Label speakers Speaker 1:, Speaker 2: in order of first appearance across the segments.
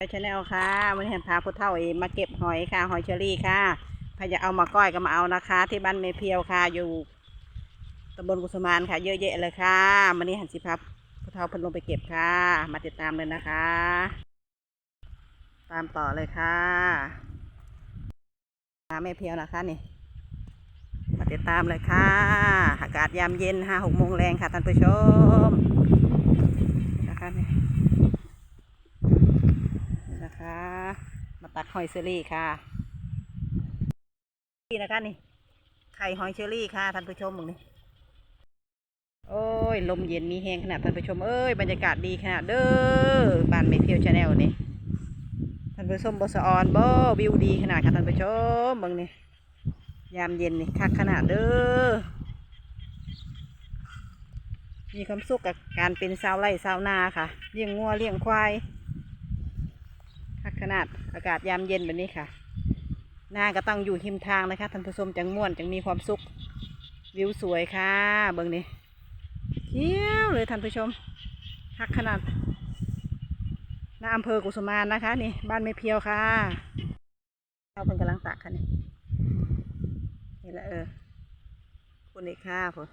Speaker 1: ไปชาแนลค่ะวันนี้เห็นพาผู้เฒ่าเองมาเก็บหอยค่ะ หอยเชอรี่ค่ะใครจะเอามาก้อยก็มาเอานะคะ ที่บ้านเมเพียวค่ะ อยู่ตำบลกุสมานค่ะ เยอะแยะเลยค่ะวันนี้หันสิพับผู้เฒ่าพิ่นลงไปเก็บค่ะ มาติดตามเลยนะคะ ตามต่อเลยค่ะมาเมเพียวนะคะนี่ มาติดตามเลยค่ะ อากาศยามเย็นห้าหกโมงแรงค่ะท่านผู้ชมนะคะนี่ นี่ะคะ มาตักหอยเชอรี่ค่ะนี่นะคะนี่ ไข่หอยเชอรี่ค่ะท่านผู้ชมมึงนี่โอ้ย ลมเย็นมีแห้งขนาดท่านผู้ชมเอ้ย บรรยากาศดีขนาดเด้อบ้านเมเพียวชาแนลนี่ท่านผู้ชมบอสออนบ่วิวดีขนาดค่ะท่านผู้ชมมึงนี่ยามเย็นนี่คักขนาดเด้อมีความสุขกับการเป็นชาวไร่ชาวนาค่ะ เลี้ยงงัวเลี้ยงควาย นาดอากาศยามเย็นแบบนี้ค่ะหน้าก็ต้องอยู่หิมทางนะคะท่านผู้ชมจังม่วนจังมีความสุข วิวสวยค่ะ เบิ่งนี่เที่ยวเลยท่านผู้ชมคักขนาดหน้าอำเภอกุสุมานนะคะ นี่ บ้านไม่เพียวค่ะเราเป็นกำลังตักค่ะนี่นี่แหละเออคุณอีกค่ะผม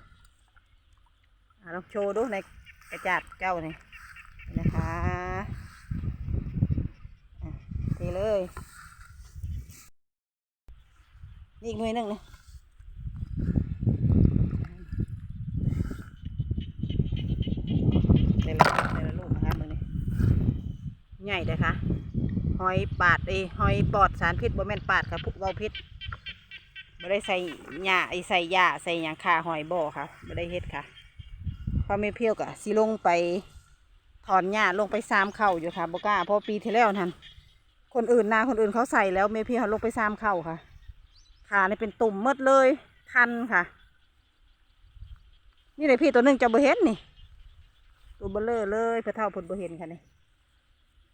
Speaker 1: อ่าลองโชว์ดูในกระจาดเจ้านี่นี่นะคะ เลยนี่อีกหน่วยหนึ่งนะเลยวละเดี๋ยวละลูกนะคะมือนี้ใหญ่เลยค่ะหอยปาดไอหอยปอดสารพิษบ่แม่นปาดค่ะพุกเบาพิษบ่ได้ใส่หญ้าไอใส่หญ้าใส่หยางคาหอยบ่อค่ะบ่ได้เฮ็ดค่ะพอไม่เพี้ยวกะสิลงไปถอนหญ้าลงไปซ้ำเข่าอยู่ค่ะบก้าพราะปีที่แล้วนั่น คนอื่นนาคนอื่นเขาใส่แล้วเมพี่เขาลงไปซ้ำเข่าค่ะ ขานี่เป็นตุ่มเมดเลยคันค่ะ นี่เลยพี่ตัวหนึ่งจะบ่เห็นนี่ ตัวเบลเลอร์เลยพระเท่าผลบ่เห็นค่ะนี่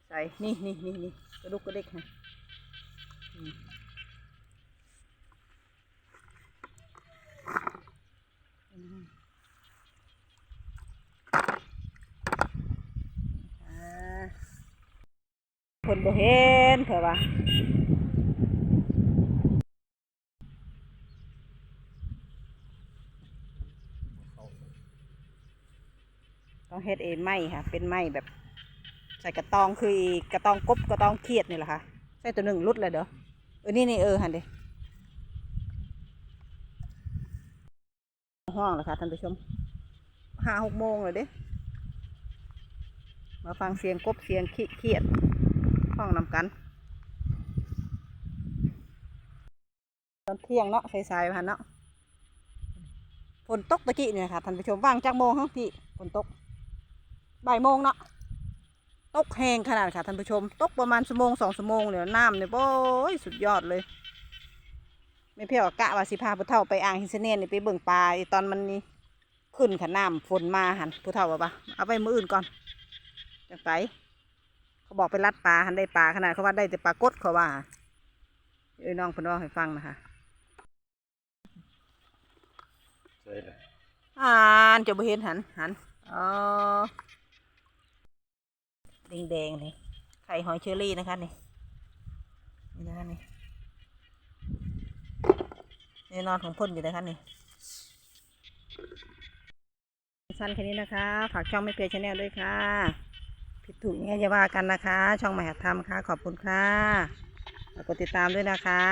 Speaker 1: ใส่นี่นี่นี่นี่กระดุกกระเด็กค่ะอืมอ่า คนบ่เห็นเถอะวะต้องเฮ็ดเองไหมค่ะ เป็นไหมแบบ ใส่กระตองคืออกระตองกบกระตองเขียดนี่แหละค่ะ ใส่ตัวหนึ่งรุดเลยเด้อเออนี่นี่เออหันเด้ห้องแล้วค่ะท่านผู้ชมห้าหกโมงเลยเด้มาฟังเสียงกบเสียงขี้เขียด ห้องนำกัน ตอนเที่ยงเนาะใสายๆพันเนาะฝนตกตะกี้เนี่ยค่ะท่านผู้ชมว่างจากโมงฮะพี่ฝนตกบ่ายโมงเนาะตกแห้งขนาดค่ะท่านผู้ชม ตกประมาณชั่วโมงสองชั่วโมงเนี่ยน้ำเนี่ยโอ้ยสุดยอดเลย ไม่เพียงกะว่าสิพาผู้เฒ่าไปอ่างฮินเซเนียนนี่ไปเบิ่งปลาตอนมันนี่ขึ้นค่ะน้ำฝนมาหันผู้เฒ่าว่าปะเอาไปมืออื่นก่อนจังไป เขาบอกไปรัดปลาหันได้ปลาขนาดเขาว่าได้แต่ปลากดเขาว่าเอ้ยน้องเพิ่นว่าให้ฟังนะคะ
Speaker 2: ใช่เลย
Speaker 1: อ่านจะบ่เห็นหันหันอ๋อแดงแดงๆนี่ไข่หอยเชอรี่นะคะนี่นี่นะคะนี่แน่นอนของพ่นอยู่นะคะนี่สั้นแค่นี้นะคะ ฝากช่องไม่เพียชแนลด้วยค่ะ ผิดถูกยังไงอย่าว่ากันนะคะ ช่องหม่หัดทำค่ะ ขอบคุณค่ะฝากกดติดตามด้วยนะคะ